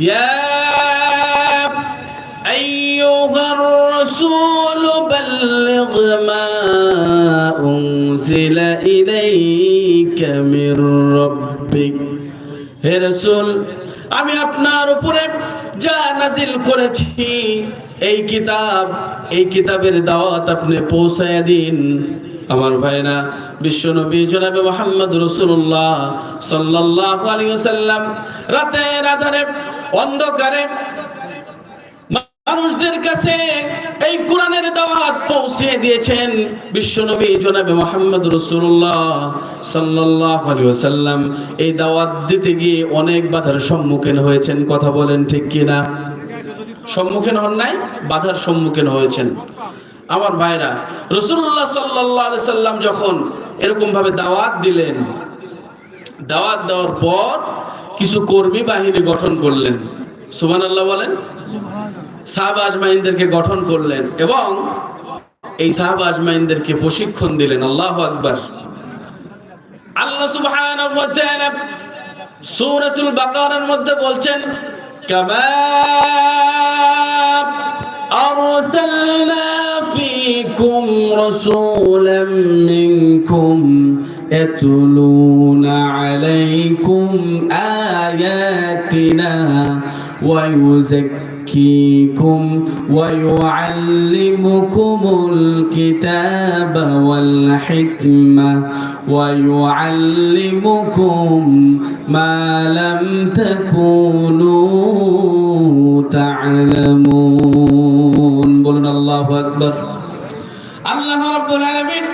يا أيها الرسول بلغ ما أنزل إليك من ربك হে রসুল আমি আপনার উপরে যা নাজিল করেছি এই কিতাব এই কিতাবের দাওয়াত আপনি পৌঁছায় দিন আমার ভাইরা বিশ্ব নবী জনাবে মোহাম্মদ রসুল্লাহ সাল্লাহ আলী সাল্লাম রাতের আধারে, অন্ধকারে, মানুষদের কাছে এই কোরআনের দাওয়াত পৌঁছে দিয়েছেন বিশ্বনবী জনাবে মোহাম্মদ রসুল্লাহ সাল্লাহ আলী সাল্লাম এই দাওয়াত দিতে গিয়ে অনেক বাধার সম্মুখীন হয়েছেন, কথা বলেন ঠিক কিনা? সম্মুখীন হন নাই, বাধার সম্মুখীন হয়েছেন। আমার ভাইরা রসুল্লাহ সাল্লাহ সাল্লাম যখন এরকম ভাবে দাওয়াত দিলেন, দাওয়াত দেওয়ার পর কিছু কর্মী বাহিনী গঠন করলেন। সুমান আল্লাহ বলেন। সাহাব আজমাইনদেরকে গঠন করলেন এবং এই সাহাব আজমাইনদেরকে প্রশিক্ষণ দিলেন। আল্লাহ আকবার। আল্লাহ সুবহানাহু ওয়া তাআলা মধ্যে বলছেন, কামা فيكم رسولا منكم يتلون عليكم آياتنا ويزكيكم ويعلمكم الكتاب والحكمة ويعلمكم ما لم تكونوا تعلمون. بلنا الله أكبر. আল্লাহ রাব্বুল আলামিন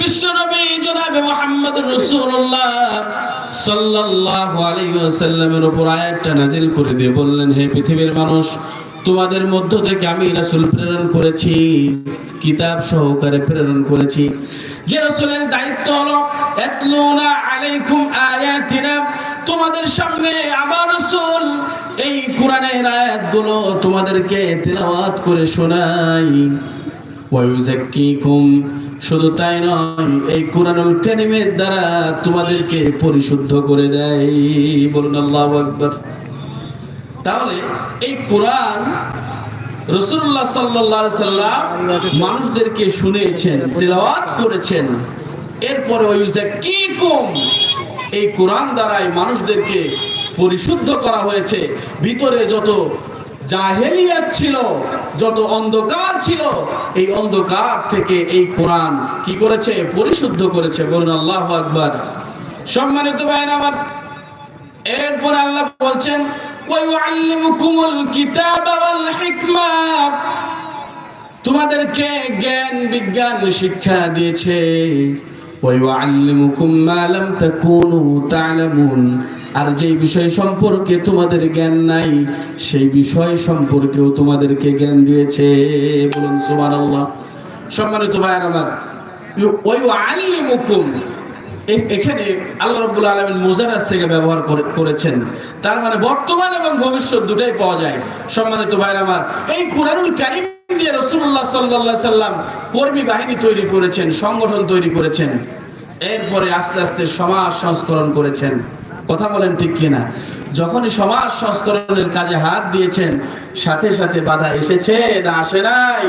বিশ্বনবী জনাবে মুহাম্মদ রাসূলুল্লাহ সাল্লাল্লাহু আলাইহি ওয়াসাল্লামের উপর আয়াতটা নাজিল করে দিয়ে বললেন, হে পৃথিবীর মানুষ, তোমাদের মধ্য থেকে আমি রাসূল প্রেরণ করেছি, কিতাব সহকারে প্রেরণ করেছি। যে রাসূলের দায়িত্ব হলো, ইয়াতলুনা আলাইকুম আয়াতিনা তোমাদের সামনে আমার রাসূল এই কোরআনের আয়াতগুলো তোমাদেরকে তেলাওয়াত করে শোনাই। শুধু তাই নয়, এই কোরআনুল কারিমের দ্বারা তোমাদেরকে পরিশুদ্ধ করে দেয়। বলুন আল্লাহু আকবার। তাহলে এই কোরআন সাল্লাম মানুষদেরকে তেলাওয়াত করেছেন। এরপরে কি কম এই কোরআন দ্বারাই মানুষদেরকে পরিশুদ্ধ করা হয়েছে। ভিতরে যত জাহেলিয়াত ছিল, যত অন্ধকার ছিল, এই অন্ধকার থেকে এই কোরআন কি করেছে? পরিশুদ্ধ করেছে। বলুন, আল্লাহ আকবার। সম্মানিত ভাইয়ের আমার, এরপর আল্লাহ বলছেন, ওয়াইউআল্লিমুকুমুল কিতাবা ওয়াল হিকমা। তোমাদেরকে জ্ঞান, বিজ্ঞান শিক্ষা দিয়েছে। আর যেই বিষয় সম্পর্কে তোমাদের জ্ঞান নাই, সেই বিষয় সম্পর্কেও তোমাদেরকে জ্ঞান দিয়েছে। বলুন, সুবহানাল্লাহ। সম্মানিত ভাইয়ের আমার ওয়াইউআল্লিমুকুম এখানে আল্লাহ রব্বুল আলমিন মুজারাজ থেকে ব্যবহার করেছেন। তার মানে বর্তমান এবং ভবিষ্যৎ দুটাই পাওয়া যায়। সম্মানিত ভাইয়ের আমার, এই কোরআনুল কারিম দিয়ে রসুল্লাহ সাল্লাহ সাল্লাম কর্মী বাহিনী তৈরি করেছেন, সংগঠন তৈরি করেছেন। এরপরে আস্তে আস্তে সমাজ সংস্করণ করেছেন। কথা বলেন ঠিক কিনা? যখনই সমাজ সংস্করণের কাজে হাত দিয়েছেন, সাথে সাথে বাধা এসেছে না আসে নাই?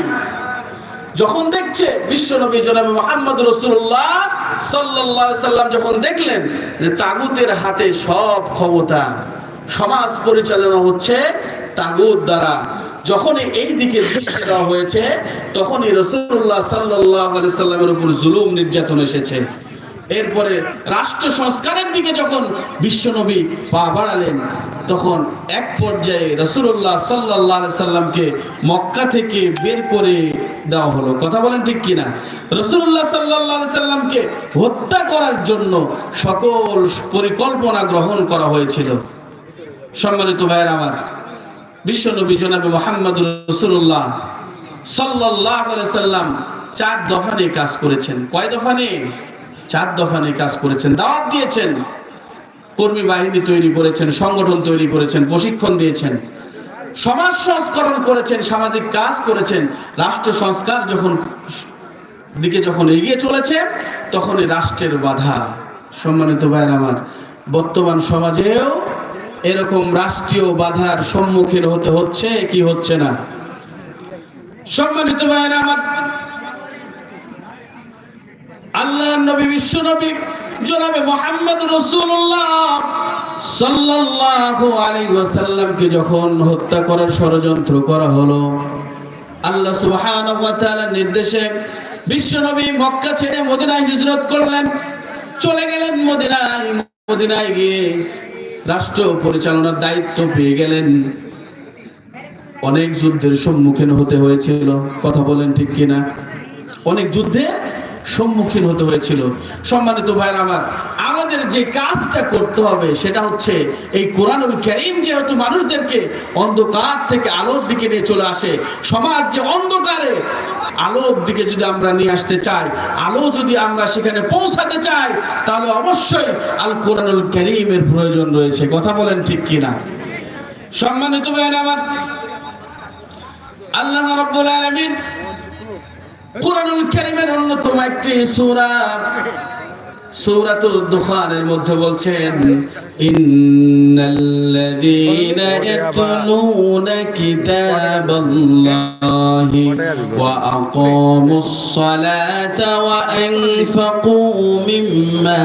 যখন দেখছে, বিশ্ব নবী জনাবে মোহাম্মদ রসুল্লাহ সাল্লাহ সাল্লাম যখন দেখলেন যে তাগুতের হাতে সব ক্ষমতা সমাজ পরিচালনা হচ্ছে তাগুত দ্বারা যখন এই দিকে দৃষ্টি দেওয়া হয়েছে, তখনই রসুল্লাহ সাল্লাহ সাল্লামের উপর জুলুম নির্যাতন এসেছে। এরপরে রাষ্ট্র সংস্কারের দিকে যখন বিশ্বনবী পা বাড়ালেন, তখন এক পর্যায়ে রসুল্লাহ সাল্লাহ সাল্লামকে মক্কা থেকে বের করে দেওয়া হলো। কথা বলেন ঠিক কিনা? রসুল্লাহ সাল্লাহ সাল্লামকে হত্যা করার জন্য সকল পরিকল্পনা গ্রহণ করা হয়েছিল। সম্মানিত ভাইয়ের আমার, বিশ্বনবী জনাবে মোহাম্মদ রসুল্লাহ সাল্লাহ সাল্লাম চার দফা নিয়ে কাজ করেছেন। কয় দফা নিয়ে চার দফা নিয়ে কাজ করেছেন, দাওয়াত দিয়েছেন। কর্মী বাহিনী তৈরি করেছেন, সংগঠন তৈরি করেছেন, প্রশিক্ষণ দিয়েছেন। সমাজ সংস্করণ করেছেন, সামাজিক কাজ করেছেন। রাষ্ট্র সংস্কার যখন দিকে যখন এগিয়ে চলেছে তখন এই রাষ্ট্রের বাধা। সম্মানিত ভাইয়ের আমার, বর্তমান সমাজেও এরকম রাষ্ট্রীয় বাধার সম্মুখীন হতে হচ্ছে কি হচ্ছে না? সম্মানিত ভাইয়েরা আমার আল্লাহ নবী, বিশ্ব নবী, জনাবে মোহাম্মদ রসুল্লাহ সাল্লাল্লাহু আলাইহি ওয়াসাল্লামকে যখন হত্যা করার ষড়যন্ত্র করা হলো, আল্লাহ সুবহানাহু ওয়া তাআলার নির্দেশে বিশ্ব নবী মক্কা ছেড়ে মদিনায় হিজরত করলেন। চলে গেলেন মদিনায় মদিনায় গিয়ে রাষ্ট্র পরিচালনার দায়িত্ব পেয়ে গেলেন। অনেক যুদ্ধের সম্মুখীন হতে হয়েছিল, কথা বলেন ঠিক কিনা? অনেক যুদ্ধে সম্মুখীন হতে হয়েছিল। সম্মানিত ভাইয়ের আমার, আমাদের যে কাজটা করতে হবে সেটা হচ্ছে এই কোরআনুল করিম যেহেতু মানুষদেরকে অন্ধকার থেকে আলোর দিকে নিয়ে চলে আসে, সমাজ যে অন্ধকারে, আলোর দিকে যদি আমরা নিয়ে আসতে চাই, আলো যদি আমরা সেখানে পৌঁছাতে চাই, তাহলে অবশ্যই আল কোরআনুল করিমের প্রয়োজন রয়েছে। কথা বলেন ঠিক কিনা? সম্মানিত ভাইয়ের আমার, আল্লাহ রাব্বুল আলামিন কোরআনুল কারীমের অন্যতম একটি সূরা। সূরাতুদ দুখানের মধ্যে বলছেন ইন্নাল্লাযীনা ইয়াতলুনা কিতাবাল্লাহি ওয়া আকামুস সালাতা ওয়া আনফাকু মিম্মা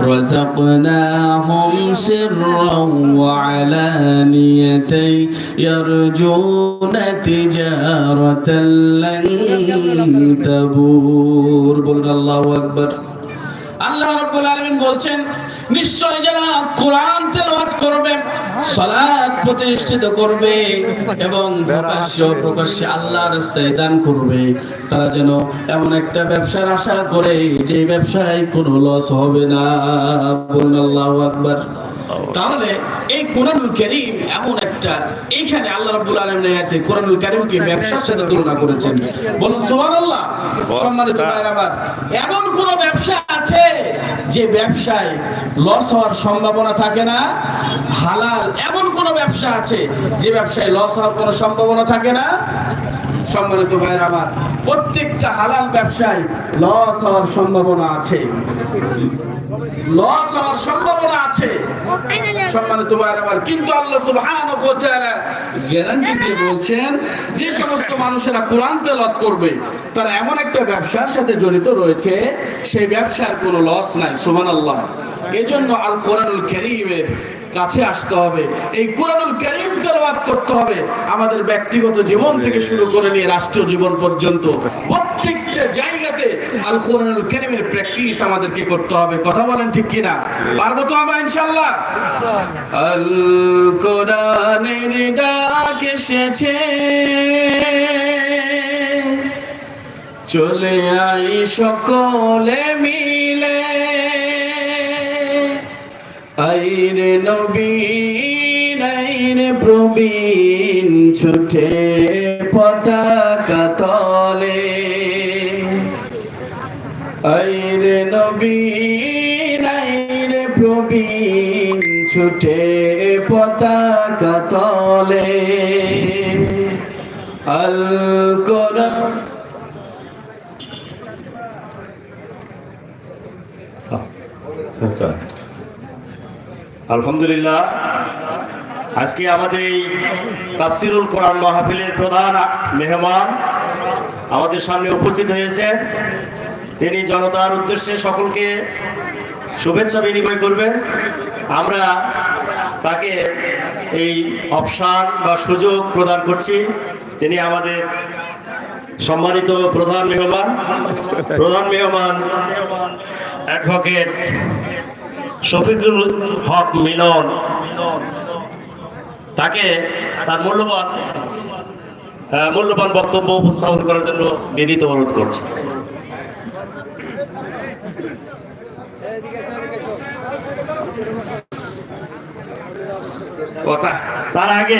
رزقناهم سرا وعلانية يرجون تجارة لن تبور بقول الله أكبر আল্লাহ রাব্বুল আলামিন বলছেন, নিশ্চয় যারা কোরআন তেলাওয়াত করবে, সালাত প্রতিষ্ঠিত করবে এবং প্রকাশ্য প্রকাশ্যে আল্লাহর রাস্তায় দান করবে, তারা যেন এমন একটা ব্যবসার আশা করে যে ব্যবসায় কোনো লস হবে না। বলুন আল্লাহু আকবার। তাহলে এই কোরআনুল কারীম এমন একটা এইখানে আল্লাহ রাব্বুল আলামিন আয়াতে কোরআনুল কারীমকে ব্যবসার সাথে তুলনা করেছেন। বলুন সুবহানাল্লাহ। সম্মানিত ভাইরা আমার এমন কোন ব্যবসা আছে যে ব্যবসায় লস হওয়ার সম্ভাবনা থাকে না? হালাল এমন কোন ব্যবসা আছে যে ব্যবসায় লস হওয়ার কোনো সম্ভাবনা থাকে না? সম্মানিত ভাইরা আমার, প্রত্যেকটা হালাল ব্যবসায় লস হওয়ার সম্ভাবনা আছে। লস হওয়ার সম্ভাবনা আছে। সম্মানিত ভাইরা আমার, কিন্তু আল্লাহ তাআলা গ্যারান্টি দিয়ে বলছেন, যে সমস্ত মানুষেরা তেলাওয়াত করবে, তারা এমন একটা ব্যবসার সাথে জড়িত রয়েছে, সেই ব্যবসার কোনো লস নাই, সুবহানাল্লাহ। এজন্য আল কোরআনুল কারীমের কাছে আসতে হবে। এই কোরআনুল কারীম তেলাওয়াত করতে হবে। আমাদের ব্যক্তিগত জীবন থেকে শুরু করে নিয়ে রাষ্ট্রীয় জীবন পর্যন্ত প্রত্যেকটা জায়গাতে আল কোরআনুল কারীমের প্র্যাকটিস আমাদেরকে করতে হবে। কথা বলেন ঠিক কিনা? পারব তো আমরা ইনশাআল্লাহ? আল কোরআনের ডাক এসেছে। চলে আই সকলে মিলে। আইরে নবীন আইরে প্রবীণ ছুটে। পতাকা তলে। আইরে নবীন আইরে প্রবীণ ছুটে পতাকা তলে। আল কোরআন। আচ্ছা আলহামদুলিল্লাহ। আজকে আমাদের এই তাফসিরুল কোরআন মাহফিলের প্রধান মেহমান আমাদের সামনে উপস্থিত হয়েছে তিনি জনতার উদ্দেশ্যে সকলকে শুভেচ্ছা বিনিময় করবেন। আমরা তাকে এই অপশান বা সুযোগ প্রদান করছি। তিনি আমাদের সম্মানিত প্রধান মেহমান। প্রধান মেহমান অ্যাডভোকেট শফিকুল হক মিলন। তাকে তার মূল্যবান আহ, মূল্যবান বক্তব্য উপস্থাপন করার জন্য বিনীত অনুরোধ করছি। কথা। তার আগে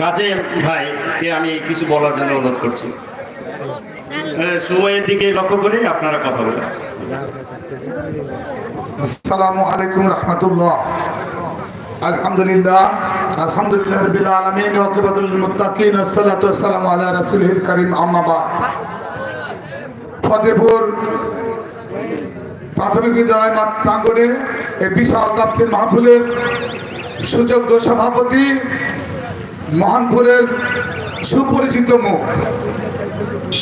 কাজে ভাই কে আমি কিছু বলার জন্য অনুরোধ করছি। সময়ের দিকে লক্ষ্য করে আপনারা কথা বলেন। আসসালামু আলাইকুম রহমতুল্লাহ। আলহামদুলিল্লাহ আলহামদুলিল্লাহ আলমিন, ওয়াকিবাতুল মুত্তাকিন, আসসালাতু ওয়াসসালামু আলা রাসূলিল কারীম, আম্মা ফতেপুর প্রাথমিক বিদ্যালয় মাহফুলের সুযোগ্য সভাপতি মহানপুরের সুপরিচিত মুখ,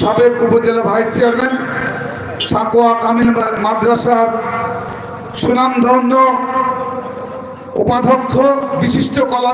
সাবেক উপজেলা ভাইস চেয়ারম্যান সাকোয়া কামিল মাদ্রাসার সুনামধন্য উপাধ্যক্ষ বিশিষ্ট কলা